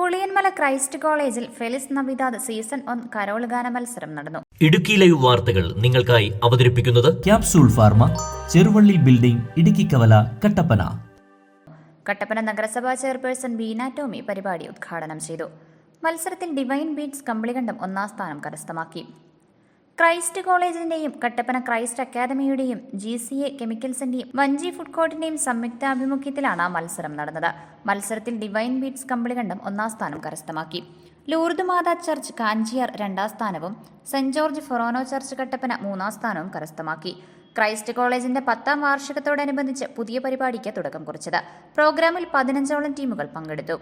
Puliyanmala Christ കോളേജിൽ Feliz Navidad season ഒന്ന് carol ഗാന മത്സരം നടന്നു. ഇടുക്കി ലൈവ് വാർത്തകൾ നിങ്ങൾക്കായി അവതരിപ്പിക്കുന്നത് capsule pharma Cheruvally building Idukki Kavala Kattappana. Kattappana നഗരസഭാ ചെയർപേഴ്സൺ ബീന ടോമി പരിപാടി ഉദ്ഘാടനം ചെയ്തു. മത്സരത്തിൽ ഡിവൈൻ ബീറ്റ്സ് കമ്പിളികണ്ഠം ഒന്നാം സ്ഥാനം കരസ്ഥമാക്കി. ക്രൈസ്റ്റ് കോളേജിന്റെയും കട്ടപ്പന ക്രൈസ്റ്റ് അക്കാദമിയുടെയും ജി സി എ കെമിക്കൽസിന്റെയും വഞ്ചി ഫുഡ് കോർട്ടിന്റെയും സംയുക്താഭിമുഖ്യത്തിലാണ് മത്സരം നടന്നത്. മത്സരത്തിൽ ഡിവൈൻ ബീറ്റ്സ് കമ്പിളികണ്ഠം ഒന്നാം സ്ഥാനം കരസ്ഥമാക്കി. ലൂർദ് മാതാ ചർച്ച് കാഞ്ചിയാർ രണ്ടാം സ്ഥാനവും Saint George Forane church Kattappana മൂന്നാം സ്ഥാനവും കരസ്ഥമാക്കി. ക്രൈസ്റ്റ് കോളേജിന്റെ പത്താം വാർഷികത്തോടനുബന്ധിച്ച് പുതിയ പരിപാടിക്ക് തുടക്കം കുറിച്ചത്. പ്രോഗ്രാമിൽ പതിനഞ്ചോളം ടീമുകൾ പങ്കെടുത്തു.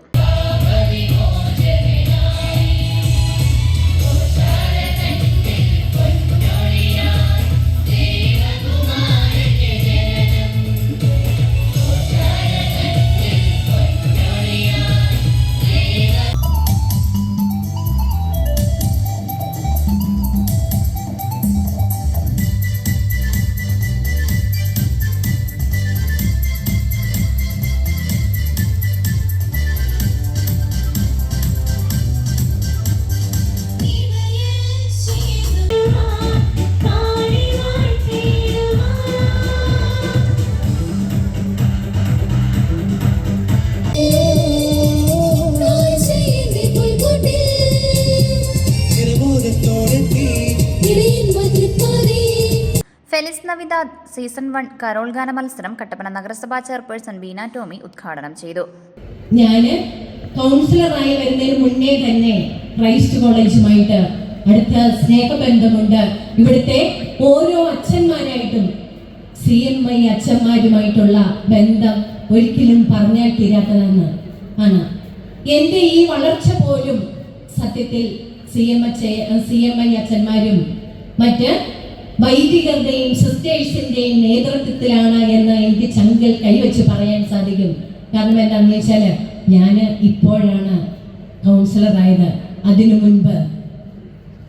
Feliz Navidad season one carol ഗാന മത്സരം കട്ടപ്പന നഗരസഭാ ചെയർപേഴ്സൺ ബീന ടോമി ഉദ്ഘാടനം ചെയ്തു. ഞാൻ കൗൺസിലറായി വരുന്നതിന് മുന്നേ തന്നെ ക്രൈസ്റ്റ് കോളേജുമായിട്ട് അടുത്ത സ്നേഹബന്ധമുണ്ട്. ഇവിടുത്തെ ഓരോ അച്ഛന്മാരായിട്ടും സി എം ഐ അച്ഛന്മാരുമായിട്ടുള്ള ബന്ധം ഒരിക്കലും പറഞ്ഞാൽ തീരാത്തതെന്ന് ആണ്. എന്റെ ഈ വളർച്ച പോലും സത്യത്തിൽ C M C M I അച്ഛന്മാരും മറ്റ് വൈദികരുടെയും സിസ്റ്റേഴ്സിന്റെയും നേതൃത്വത്തിലാണ് എന്ന് എനിക്ക് ചങ്കിൽ കൈവച്ച് പറയാൻ സാധിക്കും. കാരണം എന്താണെന്ന് വെച്ചാൽ ഞാൻ ഇപ്പോഴാണ് കൗൺസിലറായത് അതിനു മുൻപ്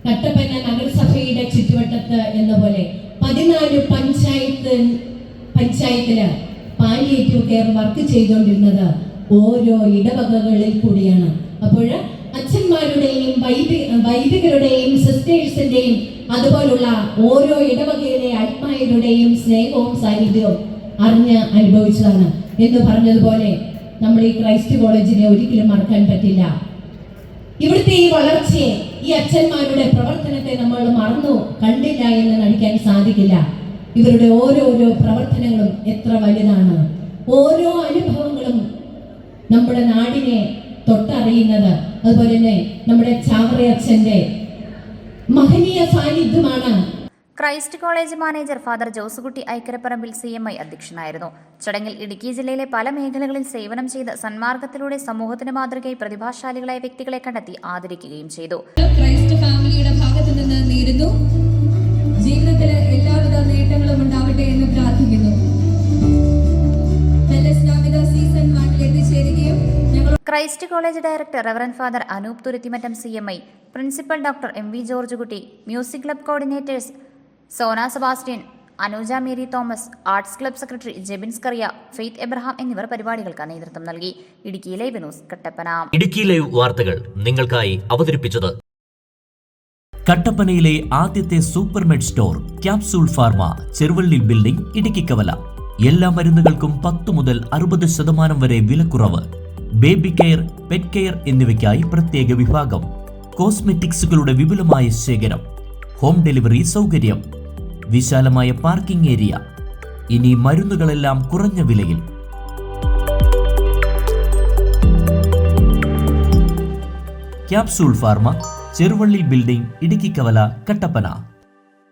കട്ടപ്പന നഗരസഭയുടെ ചുറ്റുവട്ടത്ത് എന്ന പോലെ പതിനാല് പഞ്ചായത്ത് പഞ്ചായത്തിൽ പാലിയേറ്റീവ് കെയർ വർക്ക് ചെയ്തുകൊണ്ടിരുന്നത് ഓരോ ഇടവകകളിൽ കൂടിയാണ്. അപ്പോൾ അച്ഛന്മാരുടെയും വൈദികരുടെയും സിസ്റ്റേഴ്സിന്റെയും അതുപോലുള്ള ഓരോ ഇടവകയിലെ ആത്മായരുടെയും സ്നേഹവും സാന്നിധ്യവും അറിഞ്ഞ് അനുഭവിച്ചതാണ്. എന്ന് പറഞ്ഞതുപോലെ നമ്മൾ ഈ ക്രൈസ്റ്റ് കോളേജിനെ ഒരിക്കലും മറക്കാൻ പറ്റില്ല. ഇവിടുത്തെ ഈ വളർച്ചയെ ഈ അച്ഛന്മാരുടെ പ്രവർത്തനത്തെ നമ്മൾ മറന്നു കണ്ടില്ല എന്ന് നടിക്കാൻ സാധിക്കില്ല. ഇവരുടെ ഓരോരോ പ്രവർത്തനങ്ങളും എത്ര വലുതാണ്. ഓരോ അനുഭവങ്ങളും നമ്മുടെ നാടിനെ തൊട്ടറിയുന്നത്. അതുപോലെ തന്നെ നമ്മുടെ ചാവറയച്ഛന്റെ മഹനീയ സാന്നിധ്യമാണ്. Christ college manager father Josekutty Aikkaraparambil C M I അധ്യക്ഷനായിരുന്നു. ചടങ്ങിൽ ഇടുക്കി ജില്ലയിലെ പല മേഖലകളിൽ സേവനം ചെയ്ത് സന്മാർഗത്തിലൂടെ സമൂഹത്തിന് മാതൃകയായി പ്രതിഭാശാലികളായ വ്യക്തികളെ കണ്ടെത്തി ആദരിക്കുകയും ചെയ്തു. ക്രൈസ്റ്റ് ഫാമിലിയുടെ ഭാഗത്തു നിന്ന് നേരുന്നു. ജീവിതത്തിൽ എല്ലാവിധ നേട്ടങ്ങളും ഉണ്ടാവട്ടെ എന്ന് പ്രാർത്ഥിക്കുന്നു. Christ college director reverend father Anoop Thuruthimattam C M I principal doctor M V George Kutty music club coordinators Sona Sebastian Anuja Mary Thomas arts club secretary Jebin Scaria Faith Abraham എന്നിവർ പരിപാടികൾക്ക് നേതൃത്വം നൽകി. Idukki live news Kattappana. Idukki live വാർത്തകൾ നിങ്ങൾക്കായി അവതരിപ്പിച്ചത് കട്ടപ്പനയിലെ ആദ്യത്തെ supermed store capsule pharma Cheruvally building Idukki Kavala. എല്ലാ മരുന്നുകൾക്കും പത്ത് മുതൽ അറുപത് ശതമാനം വരെ വിലക്കുറവ്. ബേബി കെയർ പെറ്റ് കെയർ എന്നിവയ്ക്കായി പ്രത്യേക വിഭാഗം. കോസ്മെറ്റിക്സുകളുടെ വിപുലമായ ശേഖരം. ഹോം ഡെലിവറി സൗകര്യം. വിശാലമായ പാർക്കിംഗ് ഏരിയ ഇനി മരുന്നുകളെല്ലാം കുറഞ്ഞ വിലയിൽ. Capsule pharma Cheruvally building Idukkikavala Kattappana.